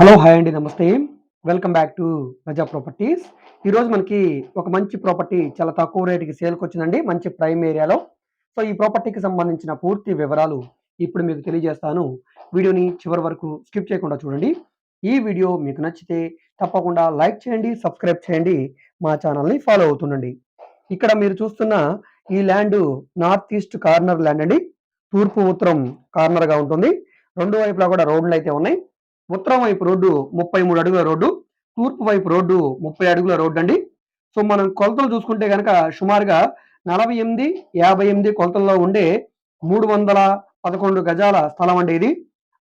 Hello hi అండి నమస్తే. Welcome back to Praja properties. ఈరోజు మనకి ఒక మంచి ప్రాపర్టీ చాలా తక్కువ రేటుకి సేల్కి వచ్చిందండి మంచి ప్రైమ్ ఏరియాలో. సో ఈ ప్రాపర్టీకి సంబంధించిన పూర్తి వివరాలు ఇప్పుడు మీకు తెలియజేస్తాను. వీడియోని చివరి వరకు స్కిప్ చేయకుండా చూడండి. ఈ వీడియో మీకు నచ్చితే తప్పకుండా లైక్ చేయండి సబ్స్క్రైబ్ చేయండి మా ఛానల్ని ఫాలో అవుతుండండి. ఇక్కడ మీరు చూస్తున్న ఈ land north east corner land అండి. తూర్పు ఉత్తరం కార్నర్గా ఉంటుంది. రెండు వైపులా కూడా రోడ్లు అయితే ఉన్నాయి. ఉత్తరం వైపు రోడ్డు ముప్పై మూడు అడుగుల రోడ్డు తూర్పు వైపు రోడ్డు ముప్పై అడుగుల రోడ్డు అండి. సో మనం కొలతలు చూసుకుంటే కనుక సుమారుగా నలభై ఎనిమిది యాభై ఎనిమిది కొలతల్లో ఉండే మూడు వందల పదకొండు గజాల స్థలం అండి ఇది.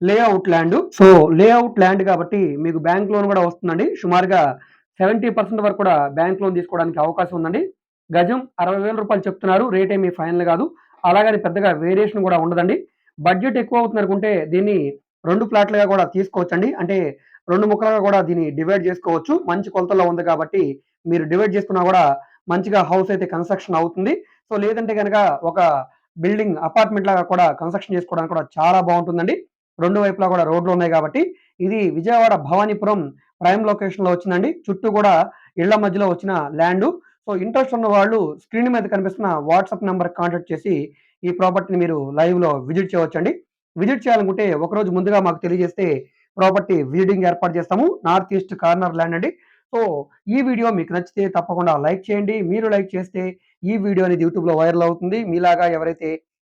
Layout land. So layout land కాబట్టి మీకు బ్యాంక్ లోన్ కూడా వస్తుందండి. సుమారుగా సెవెంటీ పర్సెంట్ వరకు కూడా బ్యాంక్ లోన్ తీసుకోవడానికి అవకాశం ఉందండి. గజం అరవై వేల రూపాయలు చెప్తున్నారు. రేట్ ఏమీ ఫైనల్ కాదు. అలాగని పెద్దగా వేరియేషన్ కూడా ఉండదండి. బడ్జెట్ ఎక్కువ అవుతుంది అనుకుంటే దీన్ని రెండు ఫ్లాట్లుగా కూడా తీసుకోవచ్చండి. అంటే రెండు ముక్కలుగా కూడా దీన్ని డివైడ్ చేసుకోవచ్చు. మంచి కొలతల్లో ఉంది కాబట్టి మీరు డివైడ్ చేసుకున్నా కూడా మంచిగా హౌస్ అయితే కన్స్ట్రక్షన్ అవుతుంది. సో లేదంటే కనుక ఒక బిల్డింగ్ అపార్ట్మెంట్ లాగా కూడా కన్స్ట్రక్షన్ చేసుకోవడానికి కూడా చాలా బాగుంటుందండి. రెండు వైపులా కూడా రోడ్లు ఉన్నాయి కాబట్టి ఇది విజయవాడ భవానీపురం ప్రైమ్ లొకేషన్లో వచ్చిందండి. చుట్టూ కూడా ఇళ్ళ మధ్యలో వచ్చిన ల్యాండ్. సో ఇంట్రెస్ట్ ఉన్న వాళ్ళు స్క్రీన్ మీద కనిపిస్తున్న వాట్సాప్ నెంబర్ కాంటాక్ట్ చేసి ఈ ప్రాపర్టీని మీరు లైవ్లో విజిట్ చేయవచ్చండి. విజిట్ చేయాలనుకుంటే ఒకరోజు ముందుగా మాకు తెలియజేస్తే ప్రాపర్టీ విజిటింగ్ ఏర్పాటు చేస్తాము. నార్త్ ఈస్ట్ కార్నర్ ల్యాండ్ అండి. సో ఈ వీడియో మీకు నచ్చితే తప్పకుండా లైక్ చేయండి. మీరు లైక్ చేస్తే ఈ వీడియో అనేది యూట్యూబ్లో వైరల్ అవుతుంది. మీలాగా ఎవరైతే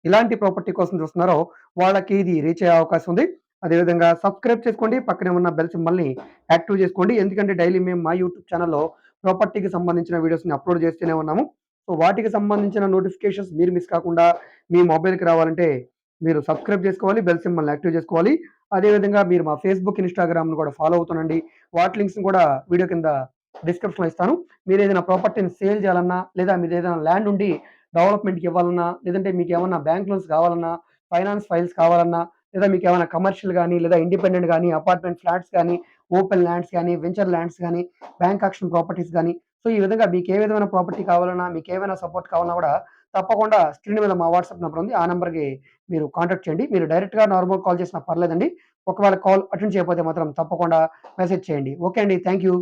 ఇలాంటి ప్రాపర్టీ కోసం చూస్తున్నారో వాళ్ళకి ఇది రీచ్ అయ్యే అవకాశం ఉంది. అదేవిధంగా సబ్స్క్రైబ్ చేసుకోండి. పక్కనే ఉన్న బెల్ సింబల్ని యాక్టివ్ చేసుకోండి. ఎందుకంటే డైలీ మేము మా యూట్యూబ్ ఛానల్లో ప్రాపర్టీకి సంబంధించిన వీడియోస్ని అప్లోడ్ చేస్తూనే ఉన్నాము. సో వాటికి సంబంధించిన నోటిఫికేషన్స్ మీరు మిస్ కాకుండా మీ మొబైల్కి రావాలంటే మీరు సబ్స్క్రైబ్ చేసుకోవాలి బెల్ సింబల్ని యాక్టివ్ చేసుకోవాలి. అదేవిధంగా మీరు మా ఫేస్బుక్ ఇన్స్టాగ్రామ్ను కూడా ఫాలో అవుతుండండి. వాటి లింక్స్ని కూడా వీడియో కింద డిస్క్రిప్షన్లో ఇస్తాను. మీరు ఏదైనా ప్రాపర్టీని సేల్ చేయాలన్నా లేదా మీరు ఏదైనా ల్యాండ్ ఉండి డెవలప్మెంట్కి ఇవ్వాలన్నా లేదంటే మీకు ఏమన్నా బ్యాంక్ లోన్స్ కావాలన్నా ఫైనాన్స్ ఫైల్స్ కావాలన్నా లేదా మీకు ఏమైనా కమర్షియల్ కానీ లేదా ఇండిపెండెంట్ కానీ అపార్ట్మెంట్ ఫ్లాట్స్ కానీ ఓపెన్ ల్యాండ్స్ కానీ వెంచర్ ల్యాండ్స్ కానీ బ్యాంక్ ఆక్షన్ ప్రాపర్టీస్ కానీ సో ఈ విధంగా మీకు ఏ విధమైన ప్రాపర్టీ కావాలన్నా మీకు ఏమైనా సపోర్ట్ కావాలన్నా కూడా తప్పకుండా స్క్రీన్ మీద మా వాట్సాప్ నెంబర్ ఉంది. ఆ నెంబర్కి మీరు కాంటాక్ట్ చేయండి. మీరు డైరెక్ట్గా నార్మల్ కాల్ చేసినా పర్లేదండి. ఒకవేళ కాల్ అటెండ్ చేయకపోతే మాత్రం తప్పకుండా మెసేజ్ చేయండి. ఓకే అండి. Thank you